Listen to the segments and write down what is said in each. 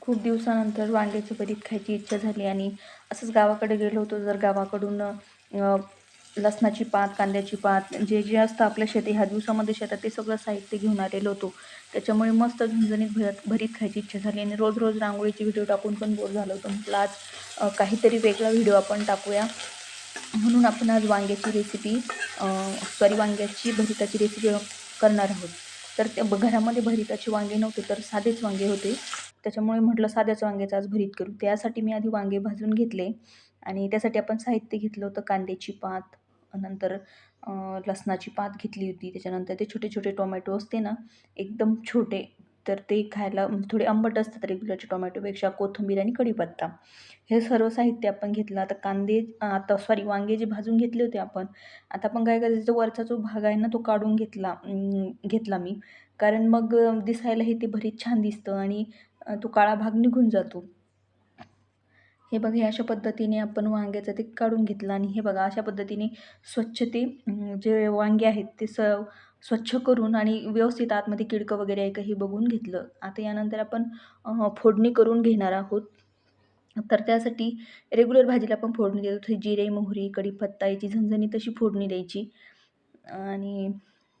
खूप दिवसानंतर वांग्याची भरीत खायची इच्छा झाली आणि असंच गावाकडे गेलो होतो. जर गावाकडून लसणाची पात कांद्याची पात जे जे असतं आपल्या शेती ह्या दिवसामध्ये शेतात ते सगळं साहित्य घेऊन आलेलो होतो. त्याच्यामुळे मस्त झणझणीत भरत भरीत खायची इच्छा झाली आणि रोज रोज रांगोळीची व्हिडिओ टाकून पण बोर झालं होतं. म्हटलं आज काहीतरी वेगळा व्हिडिओ आपण टाकूया. म्हणून आपण आज वांग्याची रेसिपी सॉरी वांग्याची भरिताची रेसिपी करणार आहोत. तर त्या घरामध्ये भरिताचे वांगे नव्हते तर साधेच वांगे होते. त्याच्यामुळे म्हटलं साध्याच वांग्याचं आज भरीत करू. त्यासाठी मी आधी वांगे भाजून घेतले आणि त्यासाठी आपण साहित्य घेतलं होतं कांद्याची पात नंतर लसणाची पात घेतली होती. त्याच्यानंतर ते छोटे छोटे टोमॅटो असते ना एकदम छोटे तर ते खायला थोडे आंबट असतात रेग्युलरच्या टोमॅटोपेक्षा कोथिंबीर आणि कढीपत्ता. हे सर्व साहित्य आपण घेतलं. आता कांदे आता सॉरी वांगे जे भाजून घेतले होते आपण आता आपण काय करायचं जो वरचा जो भाग आहे ना तो काढून घेतला घेतला मी. कारण मग दिसायलाही ते भरीत छान दिसतं आणि तो काळा भाग निघून जातो. हे बघा हे अशा पद्धतीने आपण वांग्याचं ते काढून घेतलं आणि हे बघा अशा पद्धतीने स्वच्छ ते जे वांगे आहेत ते स स्वच्छ करून आणि व्यवस्थित आतमध्ये किडकं वगैरे आहे का हे बघून घेतलं. आता यानंतर आपण फोडणी करून घेणार आहोत. तर त्यासाठी रेग्युलर भाजीला आपण फोडणी देतो. जिरे मोहरी कढीपत्ता याची झणझणी तशी फोडणी द्यायची. आणि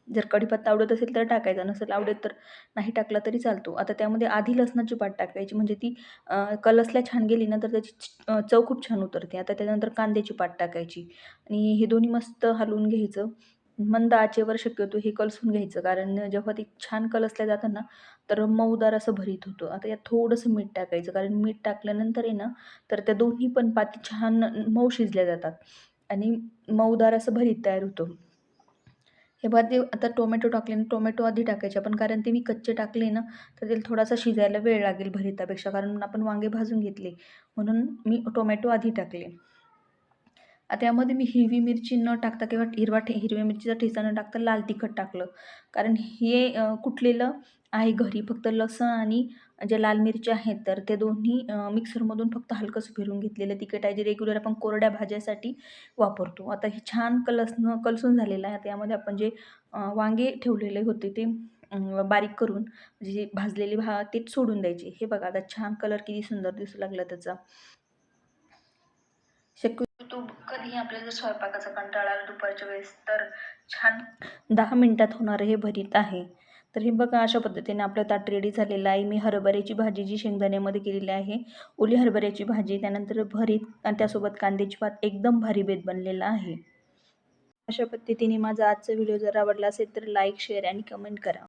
जर कढीपत्ता आवडत असेल तर टाकायचा नसेल आवडत तर नाही टाकला तरी चालतो. आता त्यामध्ये आधी लसणाची पाट टाकायची म्हणजे ती कलसल्या कलसला छान गेली ना तर त्याची चव खूप छान उतरते. आता त्यानंतर कांद्याची पाट टाकायची आणि हे दोन्ही मस्त हलवून घ्यायचं. मंद आचेवर शक्यतो हे कलसून घ्यायचं कारण जेव्हा ते छान कलसल्या जातं ना तर मऊदार असं भरीत होतं. आता यात थोडंसं मीठ टाकायचं कारण मीठ टाकल्यानंतर आहे ना तर त्या दोन्ही पण पाती छान मऊ शिजल्या जातात आणि मऊदार असं भरीत तयार होतं. हे बघा ते आता टोमॅटो टाकले ना टोमॅटो आधी टाकायचे आपण कारण ते मी कच्चे टाकले ना तर त्याला थोडासा शिजायला वेळ लागेल भरितापेक्षा कारण आपण वांगे भाजून घेतले. म्हणून मी टोमॅटो आधी टाकले. आता यामध्ये मी हिरवी मिरची न टाकता किंवा हिरवा ठे हिरव्या मिरचीचा ठेचा न टाकता लाल तिखट टाकलं. कारण हे कुठलेलं आहे घरी फक्त लसण आणि ज्या लाल मिरच्या आहेत तर ते दोन्ही मिक्सरमधून फक्त हलकंसं फिरून घेतलेलं तिखट आहे जे रेग्युलर आपण कोरड्या भाज्यासाठी वापरतो. आता हे छान कलसणं कलसून झालेलं आहे. आता यामध्ये आपण जे वांगे ठेवलेले होते ते बारीक करून म्हणजे जे भाजलेले भा ते सोडून द्यायचे. हे बघा आता छान कलर किती सुंदर दिसू लागला त्याचा. शक्य कधीही आपल्याला जर स्वयंपाकाचा कंटाळा आला दुपारच्या वेळेस तर छान. दहा मिनटात होणारं हे भरीत आहे. तर हे बघा अशा पद्धतीने आपलं ताट रेडी झालेलं आहे. मी हरभऱ्याची भाजी जी शेंगदाण्यामध्ये केलेली आहे ओली हरभऱ्याची भाजी त्यानंतर भरीत आणि त्यासोबत कांद्याची भात एकदम भारी बेत बनलेला आहे. अशा पद्धतीने माझा आजचा व्हिडिओ जर आवडला असेल तर लाईक शेअर आणि कमेंट करा.